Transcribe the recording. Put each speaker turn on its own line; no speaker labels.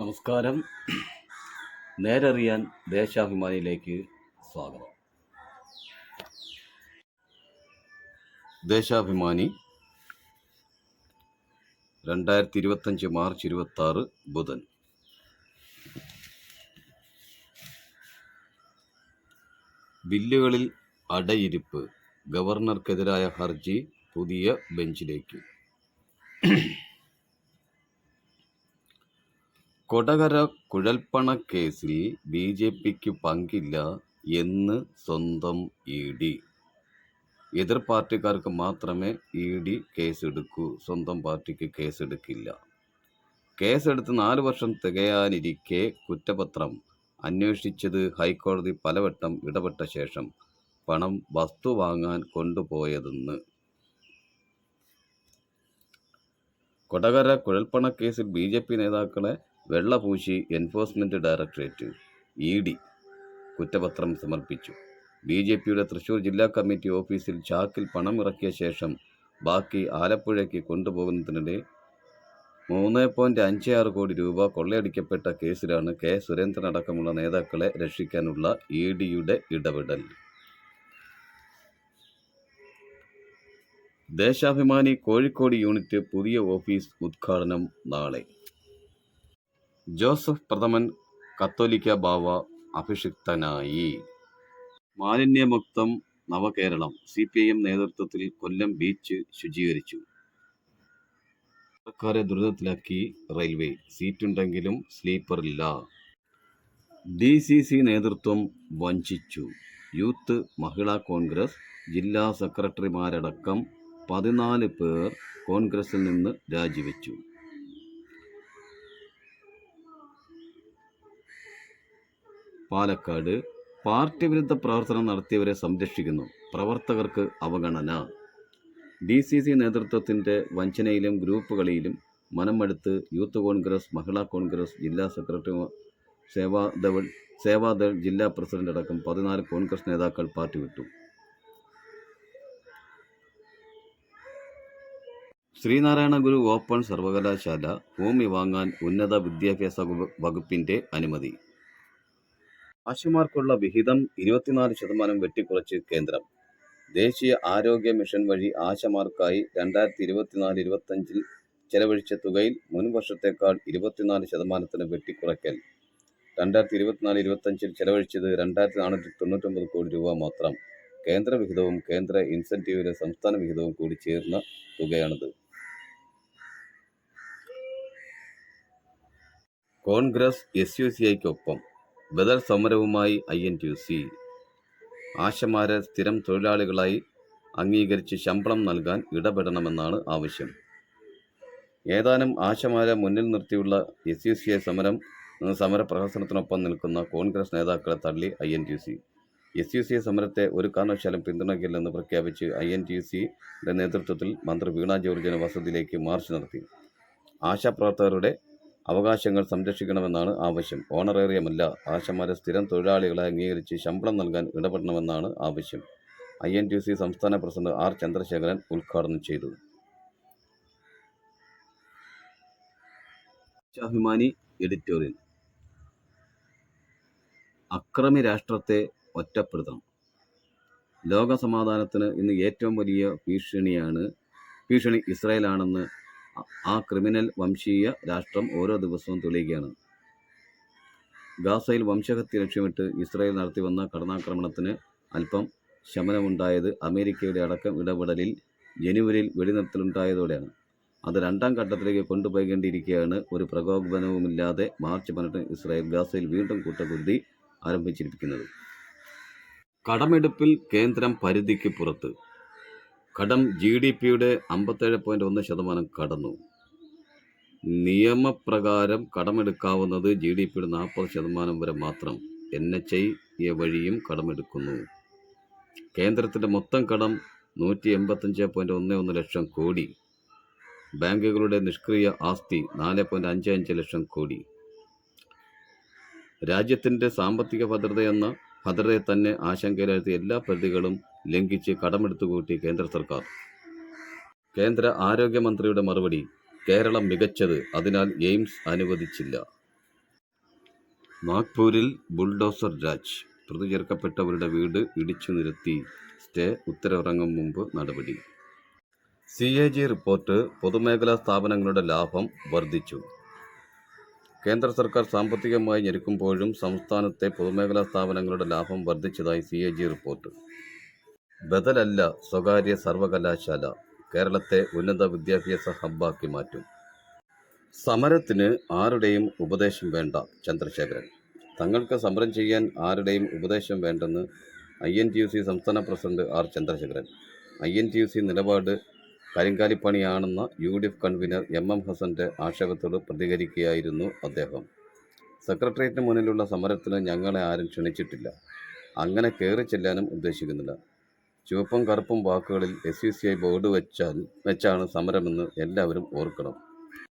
നമസ്കാരം. നേരറിയാൻ ദേശാഭിമാനിയിലേക്ക് സ്വാഗതം. ദേശാഭിമാനി രണ്ടായിരത്തി ഇരുപത്തഞ്ച് മാർച്ച് ഇരുപത്തി ആറ് ബുധൻ. ബില്ലുകളിൽ അടയിരിപ്പ് ഗവർണർക്കെതിരായ ഹർജി പുതിയ ബെഞ്ചിലേക്ക്. കൊടകര കുഴൽപ്പണ കേസിൽ ബി ജെ പിക്ക് പങ്കില്ല എന്ന് സ്വന്തം ഇ ഡി. എതിർ പാർട്ടിക്കാർക്ക് മാത്രമേ ഇ ഡി കേസെടുക്കൂ സ്വന്തം പാർട്ടിക്ക് കേസെടുക്കില്ല. കേസെടുത്ത് നാല് വർഷം തികയാനിരിക്കെ കുറ്റപത്രം അന്വേഷിച്ചത് ഹൈക്കോടതി പലവട്ടം ഇടപെട്ട ശേഷം പണം വസ്തു വാങ്ങാൻ കൊണ്ടുപോയതെന്ന്. കൊടകര കുഴൽപ്പണക്കേസിൽ ബി ജെ പി നേതാക്കളെ വെള്ളപൂശി എൻഫോഴ്സ്മെന്റ് ഡയറക്ടറേറ്റ് ഇ ഡി കുറ്റപത്രം സമർപ്പിച്ചു. ബി ജെ പിയുടെ തൃശൂർ ജില്ലാ കമ്മിറ്റി ഓഫീസിൽ ചാക്കിൽ പണം ഇറക്കിയ ശേഷം ബാക്കി ആലപ്പുഴയ്ക്ക് കൊണ്ടുപോകുന്നതിനിടെ മൂന്ന് പോയിന്റ് അഞ്ച് ആറ് കോടി രൂപ കൊള്ളയടിക്കപ്പെട്ട കേസിലാണ് കെ. സുരേന്ദ്രൻ അടക്കമുള്ള നേതാക്കളെ രക്ഷിക്കാനുള്ള ഇ ഡിയുടെ ഇടപെടൽ. ദേശാഭിമാനി കോഴിക്കോട് യൂണിറ്റ് പുതിയ ഓഫീസ് ഉദ്ഘാടനം നാളെ. ജോസഫ് പ്രഥമൻ കത്തോലിക്ക ബാവ അഭിഷിക്തനായി. മാലിന്യമുക്തം Navakeralam C P I M നേതൃത്വത്തിൽ കൊല്ലം ബീച്ച് ശുചീകരിച്ചു. സർക്കാരെ ദുരിതത്തിലാക്കി റെയിൽവേ സീറ്റുണ്ടെങ്കിലും സ്ലീപ്പറില്ല. ഡി സി സി നേതൃത്വം വഞ്ചിച്ചു. യൂത്ത് മഹിളാ കോൺഗ്രസ് ജില്ലാ സെക്രട്ടറിമാരടക്കം പതിനാല് പേർ കോൺഗ്രസിൽ നിന്ന് രാജിവെച്ചു. പാലക്കാട് പാർട്ടി വിരുദ്ധ പ്രവർത്തനം നടത്തിയവരെ സംരക്ഷിക്കുന്നു. പ്രവർത്തകർക്ക് അവഗണന. ഡി സി സി നേതൃത്വത്തിന്റെ വഞ്ചനയിലും ഗ്രൂപ്പ് കളിയിലും മനമെടുത്ത് യൂത്ത് കോൺഗ്രസ് മഹിളാ കോൺഗ്രസ് ജില്ലാ സെക്രട്ടറി സേവാദൾ സേവാദൾ ജില്ലാ പ്രസിഡന്റ് അടക്കം പതിനാല് കോൺഗ്രസ് നേതാക്കൾ പാർട്ടി വിട്ടു. ശ്രീനാരായണ ഗുരു ഓപ്പൺ സർവകലാശാല ഭൂമി വാങ്ങാൻ ഉന്നത വിദ്യാഭ്യാസ വകുപ്പിന്റെ അനുമതി. ആശുമാർക്കുള്ള വിഹിതം ഇരുപത്തിനാല് ശതമാനം വെട്ടിക്കുറച്ച് കേന്ദ്രം. ദേശീയ ആരോഗ്യ മിഷൻ വഴി ആശമാർക്കായി രണ്ടായിരത്തി ഇരുപത്തിനാല് ഇരുപത്തഞ്ചിൽ ചെലവഴിച്ച തുകയിൽ മുൻ വർഷത്തേക്കാൾ ഇരുപത്തിനാല് ശതമാനത്തിന് വെട്ടിക്കുറയ്ക്കൽ. രണ്ടായിരത്തി ഇരുപത്തിനാല് ഇരുപത്തഞ്ചിൽ ചെലവഴിച്ചത് രണ്ടായിരത്തി നാനൂറ്റി തൊണ്ണൂറ്റൊമ്പത് കോടി രൂപ മാത്രം. കേന്ദ്ര വിഹിതവും കേന്ദ്ര ഇൻസെന്റീവിലെ സംസ്ഥാന വിഹിതവും കൂടി ചേർന്ന തുകയാണിത്. കോൺഗ്രസ് എസ് യു സി ഐക്കൊപ്പം ബദൽ സമരവുമായി ഐ എൻ ടി സി. ആശമാരെ സ്ഥിരം തൊഴിലാളികളായി അംഗീകരിച്ച് ശമ്പളം നൽകാൻ ഇടപെടണമെന്നാണ് ആവശ്യം. ഏതാനും ആശമാരെ മുന്നിൽ നിർത്തിയുള്ള എസ് യു സി ഐ സമരം സമരപ്രഹസനത്തിനൊപ്പം നിൽക്കുന്ന കോൺഗ്രസ് നേതാക്കളെ തള്ളി I N T C. S U C I സമരത്തെ ഒരു കാരണവശാലും പിന്തുണയ്ക്കില്ലെന്ന് പ്രഖ്യാപിച്ച് ഐ എൻ ടി സിയുടെ നേതൃത്വത്തിൽ മന്ത്രി വീണ ജോർജിന് വസതിയിലേക്ക് മാർച്ച് നടത്തി. ആശാപ്രവർത്തകരുടെ അവകാശങ്ങൾ സംരക്ഷിക്കണമെന്നാണ് ആവശ്യം. ഓണറേറിയമല്ല. ആശമാരെ സ്ഥിരം തൊഴിലാളികളെ അംഗീകരിച്ച് ശമ്പളം നൽകാൻ ഇടപെടണമെന്നാണ് ആവശ്യം. ഐ എൻ ടി സി സംസ്ഥാന പ്രസിഡന്റ് ആർ ചന്ദ്രശേഖരൻ ഉദ്ഘാടനം ചെയ്തു. ദേശാഭിമാനി എഡിറ്റോറിയൽ. അക്രമി രാഷ്ട്രത്തെ ഒറ്റപ്പെടുത്തണം. ലോക സമാധാനത്തിന് ഇന്ന് ഏറ്റവും വലിയ ഭീഷണിയാണ് ഭീഷണി ഇസ്രായേലാണെന്ന് ആ ക്രിമിനൽ വംശീയ രാഷ്ട്രം ഓരോ ദിവസവും തെളിയുകയാണ്. ഗാസയിൽ വംശഹത്യ ലക്ഷ്യമിട്ട് ഇസ്രായേൽ നടത്തിവന്ന കടന്നാക്രമണത്തിന് അല്പം ശമനമുണ്ടായത് അമേരിക്കയുടെ അടക്കം ഇടപെടലിൽ ജനുവരിയിൽ വെടിനിർത്തലുണ്ടായതോടെയാണ്. അത് രണ്ടാം ഘട്ടത്തിലേക്ക് കൊണ്ടുപോകേണ്ടിയിരിക്കുകയാണ് ഒരു പ്രകോപനവുമില്ലാതെ മാർച്ച് പതിനെട്ടിന് ഇസ്രായേൽ ഗാസയിൽ വീണ്ടും കൂട്ടക്കുരുതി ആരംഭിച്ചിരിക്കുന്നത്. കടമെടുപ്പിൽ കേന്ദ്രം പരിധിക്ക് പുറത്ത്. കടം ജി ഡി പിയുടെ അമ്പത്തേഴ് പോയിന്റ് ഒന്ന് ശതമാനം കടന്നു. നിയമപ്രകാരം കടമെടുക്കാവുന്നത് ജി ഡി പിയുടെ നാൽപ്പത് ശതമാനം വരെ മാത്രം എൻ എച്ച് ഐ വഴിയും കടമെടുക്കുന്നു. കേന്ദ്രത്തിന്റെ മൊത്തം കടം നൂറ്റി എൺപത്തഞ്ച് പോയിന്റ് ഒന്ന് ഒന്ന് ലക്ഷം കോടി. ബാങ്കുകളുടെ നിഷ്ക്രിയ ആസ്തി നാല് പോയിന്റ് അഞ്ച് അഞ്ച് ലക്ഷം കോടി. രാജ്യത്തിന്റെ സാമ്പത്തിക ഭദ്രതയെന്ന ഭദ്രതയെ തന്നെ ആശങ്കയിലാഴ്ത്തിയ എല്ലാ പരിധികളും ലംഘിച്ച് കടമെടുത്തു കൂട്ടി കേന്ദ്ര സർക്കാർ. കേന്ദ്ര ആരോഗ്യമന്ത്രിയുടെ മറുപടി കേരളം മികച്ചത് അതിനാൽ എയിംസ് അനുവദിച്ചില്ല. നാഗ്പൂരിൽ ബുൾഡോസർ രാജ് പ്രതി ചേർക്കപ്പെട്ടവരുടെ വീട് ഇടിച്ചു നിരത്തി. സ്റ്റേ ഉത്തരവിറങ്ങും മുമ്പ് നടപടി. സി എ ജി റിപ്പോർട്ട് പൊതുമേഖലാ സ്ഥാപനങ്ങളുടെ ലാഭം വർദ്ധിച്ചു. കേന്ദ്ര സർക്കാർ സാമ്പത്തികമായി ഞെരുക്കുമ്പോഴും സംസ്ഥാനത്തെ പൊതുമേഖലാ സ്ഥാപനങ്ങളുടെ ലാഭം വർദ്ധിച്ചതായി സി റിപ്പോർട്ട്. ബദലല്ല സ്വകാര്യ സർവകലാശാല. കേരളത്തെ ഉന്നത വിദ്യാഭ്യാസ ഹബ്ബാക്കി മാറ്റും. സമരത്തിന് ആരുടെയും ഉപദേശം വേണ്ട ചന്ദ്രശേഖരൻ. തങ്ങൾക്ക് സമരം ചെയ്യാൻ ആരുടെയും ഉപദേശം വേണ്ടെന്ന് I N T U C സംസ്ഥാന president R Chandrasekharan. I N T U C നിലപാട് കരിങ്കാലിപ്പണിയാണെന്ന U D F convener M M ഹസന്റെ ആക്ഷേപത്തോട് പ്രതികരിക്കുകയായിരുന്നു അദ്ദേഹം. സെക്രട്ടേറിയറ്റിന് മുന്നിലുള്ള സമരത്തിന് ഞങ്ങളെ ആരും ക്ഷണിച്ചിട്ടില്ല. അങ്ങനെ കയറി ചെല്ലാനും ഉദ്ദേശിക്കുന്നില്ല. ചുവപ്പും കറുപ്പും വാക്കുകളിൽ S U C I board വെച്ചാൽ വെച്ചാണ് സമരമെന്ന് എല്ലാവരും ഓർക്കണം.